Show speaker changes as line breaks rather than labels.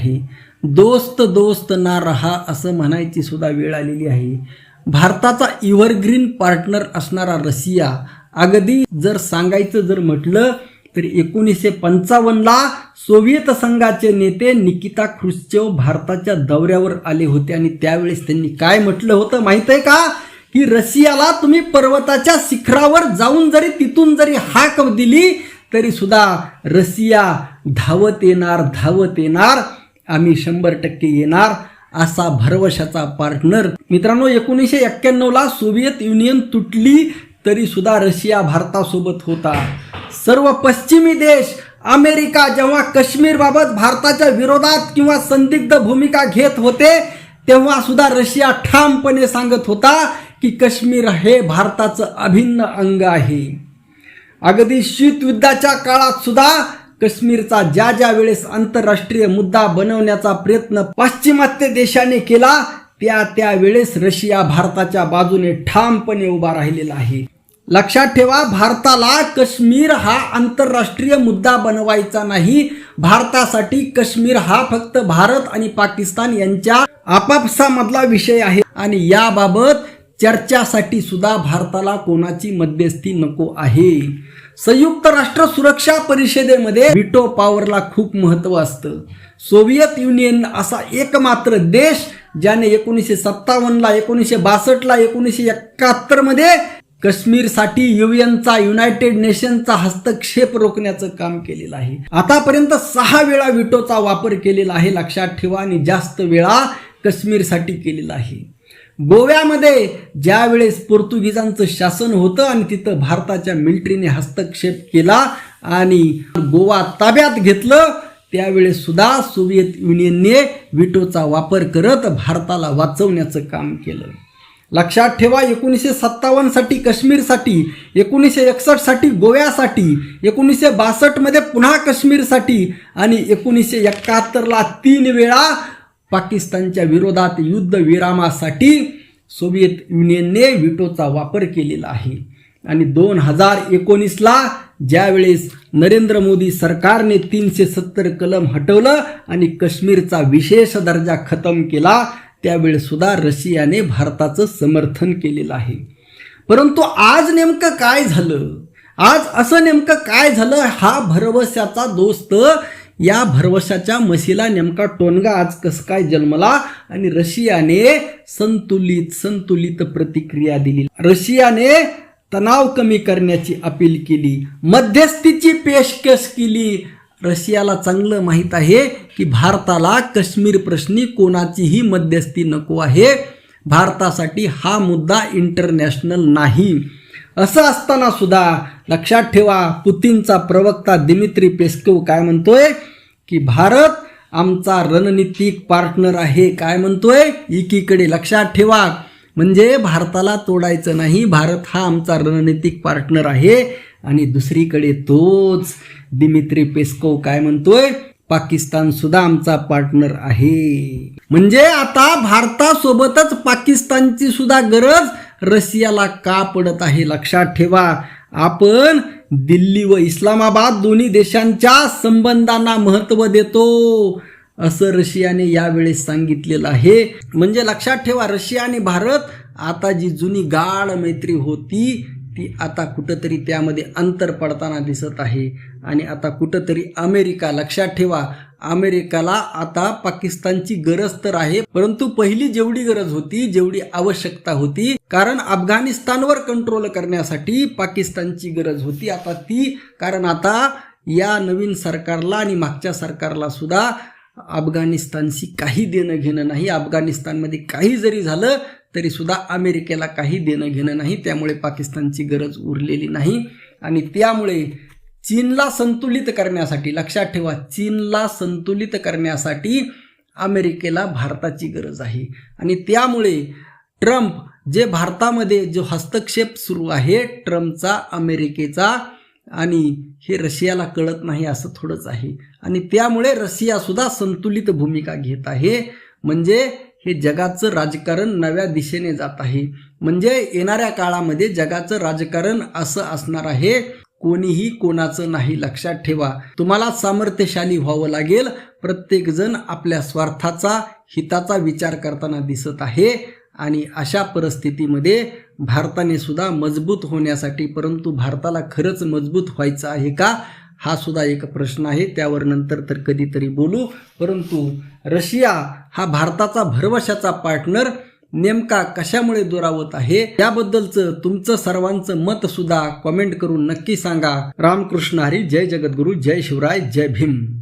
आहे. दोस्त दोस्त ना रहा असं म्हणायची सुद्धा वेळ आलेली आहे. भारताचा इव्हरग्रीन पार्टनर असणारा रशिया अगदी जर सांगायचं जर म्हटलं तर एकोणीसशे पंचावन्नला सोव्हिएत संघाचे नेते निकिता ख्रुश्चेव भारताच्या दौऱ्यावर आले होते आणि त्यावेळेस त्यांनी काय म्हटलं होतं माहीत आहे का? की रशियाला तुम्ही पर्वताच्या शिखरावर जाऊन जरी तिथून जरी हाक दिली तरी सुद्धा रशिया धावत येणार धावत येणार. आम्ही शंभर टक्के येणार असा भरवशाचा पार्टनर मित्रांनो एकोणीसशे एक्क्याण्णवला सोव्हिएत युनियन तुटली तरी सुद्धा रशिया भारतासोबत होता. सर्व पश्चिमी देश अमेरिका जेव्हा काश्मीरबाबत भारताच्या विरोधात किंवा संदिग्ध भूमिका घेत होते तेव्हा सुद्धा रशिया ठामपणे सांगत होता की काश्मीर हे भारताचं अभिन्न अंग आहे. अगदी शीतयुद्धाच्या काळात सुद्धा काश्मीरचा ज्या ज्या वेळेस आंतरराष्ट्रीय मुद्दा बनवण्याचा प्रयत्न पाश्चिमात्य देशाने केला त्या त्या वेळेस रशिया भारताच्या बाजूने ठामपणे उभा राहिलेला आहे. लक्षात ठेवा भारताला काश्मीर हा आंतरराष्ट्रीय मुद्दा बनवायचा नाही. भारतासाठी काश्मीर हा फक्त भारत आणि पाकिस्तान यांच्या आपापसामधला विषय आहे. आणि याबाबत चर्चासाठी सुद्धा भारताला कोणाची मध्यस्थी नको आहे. संयुक्त राष्ट्र सुरक्षा परिषदेमध्ये विटो पॉवरला खूप महत्त्व असतं. सोव्हिएत युनियन असा एकमात्र देश ज्याने एकोणीसशे सत्तावन्नला एकोणीसशे बासष्टला एकोणीसशे एकाहत्तरमध्ये काश्मीरसाठी युएनचा युनायटेड नेशनचा हस्तक्षेप रोखण्याचं काम केलेलं आहे. आतापर्यंत सहा वेळा विटोचा वापर केलेला आहे लक्षात ठेवा आणि जास्त वेळा काश्मीरसाठी केलेला आहे. गोव्यामध्ये ज्यावेळेस पोर्तुगीजांचं शासन होतं आणि तिथं भारताच्या मिलिटरीने हस्तक्षेप केला आणि गोवा ताब्यात घेतलं त्यावेळेस सुद्धा सोव्हिएत युनियनने विटोचा वापर करत भारताला वाचवण्याचं काम केलं. लक्षात ठेवा एकोणीसशे सत्तावन्नसाठी काश्मीरसाठी एकोणीसशे एकसष्टसाठी गोव्यासाठी एकोणीसशे बासष्टमध्ये पुन्हा काश्मीरसाठी आणि एकोणीसशे एकाहत्तरला तीन वेळा पाकिस्तानच्या विरोधात युद्धविरामासाठी सोव्हिएत युनियनने विटोचा वापर केलेला आहे. आणि दोन हजार एकोणीसला ज्यावेळेस नरेंद्र मोदी सरकारने तीनशे सत्तर कलम हटवलं आणि काश्मीरचा विशेष दर्जा खतम केला त्यावेळेस सुद्धा रशियाने भारताचं समर्थन केलेलं आहे. परंतु आज नेमकं काय झालं? आज असं नेमकं काय झालं? हा भरवशाचा दोस्त या भरवशाच्या म्हशीला नेमका टोनगा आज कसं काय जन्मला आणि रशियाने संतुलित संतुलित प्रतिक्रिया दिली. रशियाने तणाव कमी करण्याची अपील केली. मध्यस्थीची पेशकश केली. रशियाला चांगलं माहीत आहे की भारताला काश्मीर प्रश्नी कोणाचीही मध्यस्थी नको आहे. भारतासाठी हा मुद्दा इंटरनॅशनल नाही. असं असताना सुद्धा लक्षात ठेवा पुतीनचा प्रवक्ता दिमित्री पेस्कोव काय म्हणतोय? की भारत आमचा रणनीतिक पार्टनर आहे काय म्हणतोय? एकीकडे लक्षात ठेवा. म्हणजे भारताला तोडायचं नाही भारत हा आमचा रणनीतिक पार्टनर आहे. आणि दुसरीकडे तोच दिमित्री पेस्कोव काय म्हणतोय? पाकिस्तान सुद्धा आमचा पार्टनर आहे. म्हणजे आता भारतासोबतच पाकिस्तानची सुद्धा गरज रशियाला का पडत आहे? लक्षात ठेवा. आपण दिल्ली व इस्लामाबाद दोन्ही देशांच्या संबंधांना महत्त्व देतो. असं रशियाने यावेळेस सांगितलेलं आहे. म्हणजे लक्षात ठेवा रशिया आणि भारत आता जी जुनी गाढ मैत्री होती ती आता कुठंतरी त्यामध्ये अंतर पडताना दिसत आहे. आणि आता कुठंतरी अमेरिका लक्षात ठेवा अमेरिकाला आता पाकिस्तानची गरज तर आहे परंतु पहिली जेवढी गरज होती जेवढी आवश्यकता होती कारण अफगाणिस्तानवर कंट्रोल करण्यासाठी पाकिस्तानची गरज होती. आता ती कारण आता या नवीन सरकारला आणि मागच्या सरकारला सुद्धा अफगाणिस्तानशी काही देणं घेणं नाही. अफगाणिस्तानमध्ये काही जरी झालं तरी सुद्धा अमेरिकेला काही देणं घेणं नाही. त्यामुळे पाकिस्तानची गरज उरलेली नाही. आणि त्यामुळे चीनला संतुलित करण्यासाठी लक्षात ठेवा चीनला संतुलित करण्यासाठी अमेरिकेला भारताची गरज आहे. आणि त्यामुळे ट्रम्प जे भारतामध्ये जो हस्तक्षेप सुरू आहे ट्रम्पचा अमेरिकेचा आणि हे रशियाला कळत नाही असं थोडंच आहे. आणि त्यामुळे रशियासुद्धा संतुलित भूमिका घेत आहे. म्हणजे हे जगाचं राजकारण नव्या दिशेने जात आहे. म्हणजे येणाऱ्या काळामध्ये जगाचं राजकारण असं असणार आहे. कोणीही कोणाचं नाही लक्षात ठेवा. तुम्हाला सामर्थ्यशाली व्हावं लागेल. प्रत्येकजण आपल्या स्वार्थाचा हिताचा विचार करताना दिसत आहे. आणि अशा परिस्थितीमध्ये भारताने सुद्धा मजबूत होण्यासाठी परंतु भारताला खरंच मजबूत व्हायचं आहे का? हा सुद्धा एक प्रश्न आहे. त्यावर नंतर तर कधीतरी बोलू. परंतु रशिया हा भारताचा भरवशाचा पार्टनर नेमका कशामुळे दुरावत आहे त्याबद्दलचं तुमचं सर्वांचं मत सुद्धा कॉमेंट करून नक्की सांगा. रामकृष्ण हरी जय जगद्गुरु जय शिवराय जय भीम.